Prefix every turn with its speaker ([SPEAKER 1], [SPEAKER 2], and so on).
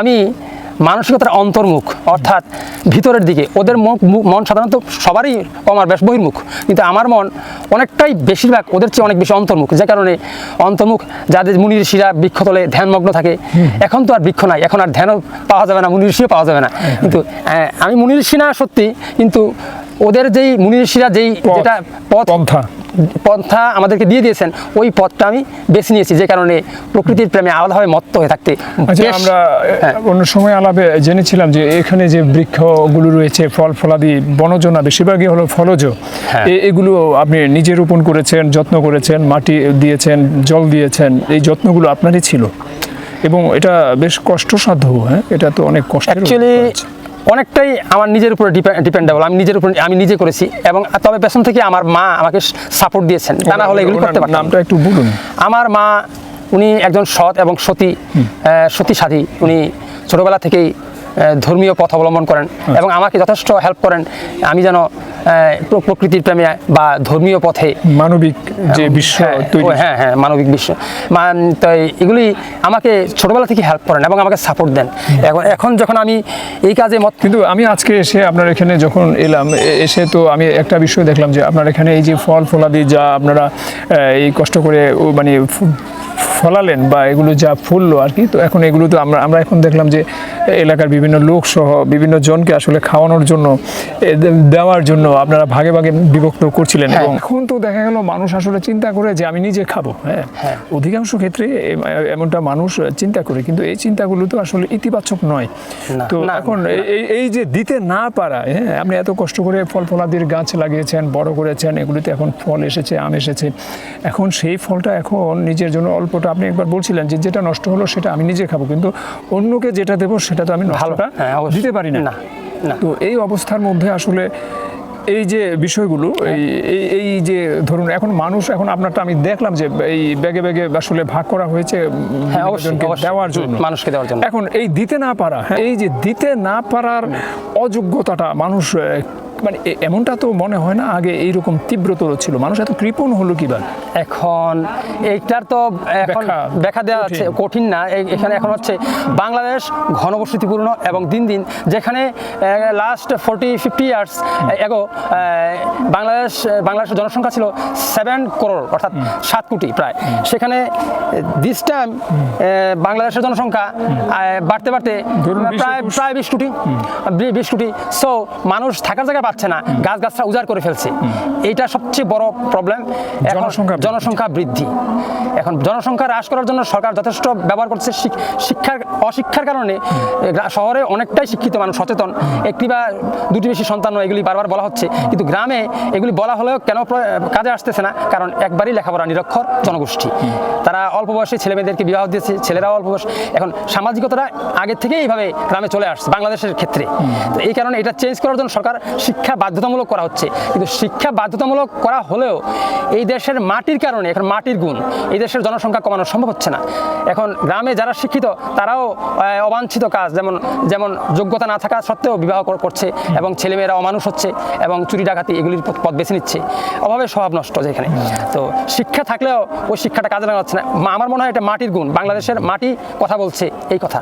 [SPEAKER 1] আমি মানসিকতার অন্তর্মুখ অর্থাৎ ভিতরের দিকে। ওদের মুখ মন সাধারণত সবারই কমার বেশ বহির্মুখ। কিন্তু আমার মন অনেকটাই বেশিরভাগ ওদের চেয়ে অনেক বেশি অন্তর্মুখ যে কারণে অন্তর্মুখ যাদের মুনি ঋষিরা বৃক্ষতলে ধ্যানমগ্ন থাকে এখন তো আর বৃক্ষ নাই এখন আর ধ্যানও পাওয়া যাবে না মুনি ঋষিও পাওয়া যাবে না। কিন্তু আমি মুনি ঋষি না সত্যি কিন্তু ওদের যেই মুনি ঋষিরা যেই
[SPEAKER 2] পথ,
[SPEAKER 1] যেটা পথ
[SPEAKER 2] পন্থা
[SPEAKER 1] আমাদেরকে দিয়ে দিয়েছেন ওই পথটা আমি বেছে নিয়েছি যে কারণে প্রকৃতির প্রেমে আলাদাভাবে মত্ত হয়ে থাকতে
[SPEAKER 2] আচ্ছা আমরা
[SPEAKER 1] হ্যাঁ।
[SPEAKER 2] অন্য সময় আলাপে জেনেছিলাম যে এখানে যে বৃক্ষগুলো রয়েছে ফল ফলাদি বনজনা বেশিরভাগই হলো ফলজ
[SPEAKER 1] হ্যাঁ।
[SPEAKER 2] এগুলো আপনি নিজে রোপণ করেছেন যত্ন করেছেন মাটি দিয়েছেন জল দিয়েছেন এই যত্নগুলো আপনারই ছিল এবং এটা বেশ কষ্টসাধ্য হ্যাঁ এটা তো অনেক কষ্ট
[SPEAKER 1] অ্যাকচুয়ালি অনেকটাই আমার নিজের উপরে ডিপেন্ডেবল আমি নিজের উপরে আমি নিজে করেছি এবং তবে পেছন থেকে আমার মা আমাকে সাপোর্ট দিয়েছেন। তা না হলে এগুলো করতে পারতাম
[SPEAKER 2] নামটা একটু বলুন।
[SPEAKER 1] আমার মা উনি একজন সৎ এবং সতী আহ, সতী সাধী। উনি ছোটবেলা থেকেই ধর্মীয় পথ অবলম্বন করেন এবং আমাকে যথেষ্ট হেল্প করেন। আমি যেন প্রকৃতির প্রেমে বা ধর্মীয় পথে
[SPEAKER 2] মানবিক যে বিশ্ব
[SPEAKER 1] হ্যাঁ, হ্যাঁ হ্যাঁ মানবিক বিশ্ব। মান- তাই এগুলি আমাকে ছোটবেলা থেকে হেল্প করেন এবং আমাকে সাপোর্ট দেন। এখন এখন যখন আমি এই কাজে মত
[SPEAKER 2] কিন্তু আমি আজকে এসে আপনার এখানে যখন এলাম এসে তো আমি একটা বিষয় দেখলাম যে আপনার এখানে এই যে ফল ফলাদি যা আপনারা এই কষ্ট করে মানে ফলালেন বা এগুলো যা ফুললো আর কি তো এখন এগুলো তো আমরা আমরা এখন দেখলাম যে এলাকার বিভিন্ন লোক সহ বিভিন্ন জনকে আসলে খাওয়ানোর জন্য দেওয়ার জন্য আপনারা ভাগে ভাগে বিভক্ত করছিলেন
[SPEAKER 1] হ্যাঁ।
[SPEAKER 2] এবং এখন তো দেখা গেল মানুষ আসলে চিন্তা করে যে আমি নিজে খাব হ্যাঁ। অধিকাংশ ক্ষেত্রে এমনটা মানুষ চিন্তা করে কিন্তু এই চিন্তাগুলো তো আসলে ইতিবাচক নয়। তো এখন এই- এই এই যে দিতে না পারা হ্যাঁ আপনি এত কষ্ট করে ফল ফলাদির গাছ লাগিয়েছেন বড় করেছেন এগুলিতে এখন ফল এসেছে আম এসেছে। এখন সেই ফলটা এখন নিজের জন্য অল্পটা আপনি একবার বলছিলেন যে যেটা নষ্ট হলো সেটা আমি নিজে খাব কিন্তু অন্যকে যেটা দেবো সেটা তো আমি ভালোটা
[SPEAKER 1] হ্যাঁ।
[SPEAKER 2] দিতে পারি না।
[SPEAKER 1] না।
[SPEAKER 2] তো এই অবস্থার মধ্যে আসলে এই যে বিষয়গুলো এই এই- যে ধরুন এখন মানুষ এখন আপনারটা আমি দেখলাম যে এই ব্যাগে ব্যাগে আসলে ভাগ করা হয়েছে
[SPEAKER 1] হ্যাঁ
[SPEAKER 2] দেওয়ার জন্য।
[SPEAKER 1] মানুষকে দেওয়ার জন্য।
[SPEAKER 2] এখন এই দিতে না পারা হ্যাঁ, এই যে দিতে না পারার অযোগ্যতাটা মানুষ মানে এমনটা তো মনে হয় না আগে এইরকম তীব্রতর ছিল। মানুষ এত কৃপণ হলো কীভাবে?
[SPEAKER 1] এখন এইটার তো এখন
[SPEAKER 2] ব্যাখ্যা
[SPEAKER 1] দেওয়া যাচ্ছে কঠিন। না। এখানে এখন হচ্ছে বাংলাদেশ ঘনবসতিপূর্ণ এবং দিন দিন যেখানে last forty fifty years ago Bangladesh বাংলাদেশের জনসংখ্যা ছিল সেভেন করোড় অর্থাৎ সাত কোটি প্রায়। সেখানে দিস টাইম বাংলাদেশের জনসংখ্যা বাড়তে বাড়তে প্রায় প্রায় বিশ কোটি। বিশ কোটি। সো মানুষ থাকার জায়গা পাচ্ছে না গাছ গাছরা উজাড় করে ফেলছে। এইটা সবচেয়ে বড় প্রবলেম
[SPEAKER 2] জনসংখ্যা বৃদ্ধি।
[SPEAKER 1] জনসংখ্যা বৃদ্ধি। এখন জনসংখ্যা হ্রাস করার জন্য সরকার যথেষ্ট ব্যবহার করছে। শিক্ষার অশিক্ষার কারণে শহরে অনেকটাই শিক্ষিত মানুষ সচেতন। একটি বা দুটি বেশি সন্তান এগুলি বারবার বলা হচ্ছে। কিন্তু গ্রামে এগুলি বলা হলেও কেন কাজে আসতেছে না? কারণ একবারই লেখাপড়া নিরক্ষর জনগোষ্ঠী। তারা অল্প বয়সে ছেলে মেয়েদেরকে বিবাহ দিয়েছে ছেলেরাও অল্প বয়স। এখন সামাজিকতাটা আগে থেকেই এইভাবে গ্রামে চলে আসছে বাংলাদেশের ক্ষেত্রে। তো এই কারণে এটা চেঞ্জ করার জন্য সরকার শিক্ষা বাধ্যতামূলক করা হচ্ছে। কিন্তু শিক্ষা বাধ্যতামূলক করা হলেও এই দেশের মাটির কারণে, এখন মাটির গুণ, এই দেশের জনসংখ্যা কমানো সম্ভব হচ্ছে না। এখন গ্রামে যারা শিক্ষিত, তারাও অবাঞ্ছিত কাজ, যেমন যেমন যোগ্যতা না থাকা সত্ত্বেও বিবাহ করছে এবং ছেলেমেয়েরা অমানুষ হচ্ছে এবং চুরি ডাকাতি এগুলির পথ বেছে নিচ্ছে। অভাবে স্বভাব নষ্ট যেখানে তো শিক্ষা থাকলেও ওই শিক্ষাটা কাজে লাগাচ্ছে না। আমার মনে হয় এটা মাটির গুণ। বাংলাদেশের মাটি কথা বলছে এই কথা।